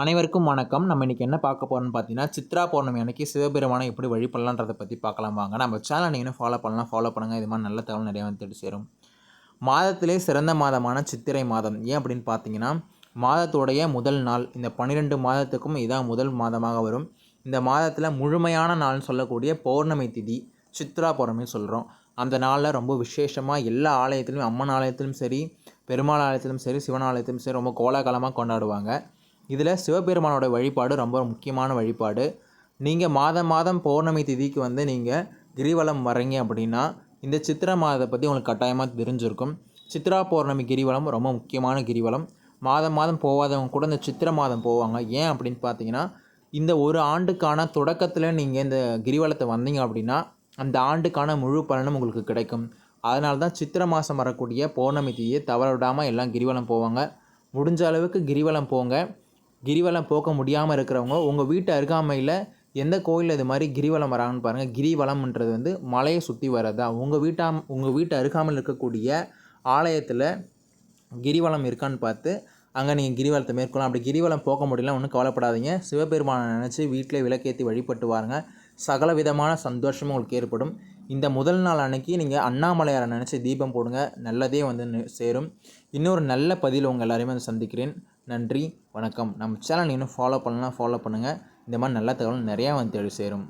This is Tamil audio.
அனைவருக்கும் வணக்கம். நம்ம இன்றைக்கி என்ன பார்க்க போகிறோம்னு பார்த்தீங்கன்னா சித்ரா பௌர்ணமி அன்னைக்கு சிவபெருமானை எப்படி வழிபடலான்றதை பற்றி பார்க்கலாம் வாங்க. நம்ம சேனல் நீங்கள் ஃபாலோ பண்ணலாம் ஃபாலோ பண்ணுங்கள் இது மாதிரி நல்ல தகவல் நிறையா வந்து தேடி சேரும். மாதத்திலே சிறந்த மாதமான சித்திரை மாதம். ஏன் அப்படின்னு பார்த்தீங்கன்னா மாதத்துடைய முதல் நாள் இந்த பன்னிரெண்டு மாதத்துக்கும் இதான் முதல் மாதமாக வரும். இந்த மாதத்தில் முழுமையான நாள்னு சொல்லக்கூடிய பௌர்ணமி திதி சித்ரா பௌர்ணமி சொல்கிறோம் அந்த நாளில் ரொம்ப விசேஷமாக எல்லா ஆலயத்திலும் அம்மன் ஆலயத்திலும் சரி பெருமாள் ஆலயத்திலும் சரி சிவன் ஆலயத்திலும் சரி ரொம்ப கோலாகலமாக கொண்டாடுவாங்க. இதில் சிவபெருமானோட வழிபாடு ரொம்ப முக்கியமான வழிபாடு. நீங்கள் மாதம் மாதம் பௌர்ணமி திதிக்கு வந்து நீங்கள் கிரிவலம் வரீங்க அப்படின்னா இந்த சித்திரை மாதத்தை பற்றி உங்களுக்கு கட்டாயமாக தெரிஞ்சிருக்கும். சித்ரா பௌர்ணமி கிரிவலம் ரொம்ப முக்கியமான கிரிவலம். மாதம் மாதம் போகாதவங்க கூட இந்த சித்திரை மாதம் போவாங்க. ஏன் அப்படின்னு பார்த்தீங்கன்னா இந்த ஒரு ஆண்டுக்கான தொடக்கத்தில் நீங்கள் இந்த கிரிவலத்தை வந்தீங்க அப்படின்னா அந்த ஆண்டுக்கான முழு பலனும் உங்களுக்கு கிடைக்கும். அதனால தான் சித்திரை மாதம் வரக்கூடிய பௌர்ணமி தீயை தவற விடாமல் எல்லாம் கிரிவலம் போவாங்க. முடிஞ்ச அளவுக்கு கிரிவலம் போங்க. கிரிவலம் போக முடியாமல் இருக்கிறவங்க உங்கள் வீட்டு அருகாமையில் எந்த கோயிலில் இது மாதிரி கிரிவலம் வராங்கன்னு பாருங்கள் கிரிவலம்ன்றது வந்து மலையை சுற்றி வர்றதா? உங்கள் வீட்டாம் உங்கள் வீட்டு அருகாமையில் இருக்கக்கூடிய ஆலயத்தில் கிரிவலம் இருக்கான்னு பார்த்து அங்கே நீங்கள் கிரிவலத்தை மேற்கொள்ளலாம். அப்படி கிரிவலம் போக முடியல ஒன்றும் கவலைப்படாதீங்க. சிவபெருமானை நினச்சி வீட்டில் விளக்கேற்றி வழிபட்டு வாருங்க. சகல விதமான சந்தோஷமும் உங்களுக்கு ஏற்படும். இந்த முதல் நாள் அன்னைக்கு நீங்கள் அண்ணாமலையாரை நினச்சி தீபம் போடுங்க. நல்லதே வந்து சேரும். இன்னொரு நல்ல பதில் உங்கள் எல்லாரையுமே வந்து சந்திக்கிறேன். நன்றி வணக்கம். நம்ம சேனல் இன்னும் ஃபாலோ பண்ணலாம் ஃபாலோ பண்ணுங்கள் இந்த மாதிரி நல்ல தகவல் நிறையா வந்து தேடி சேரும்.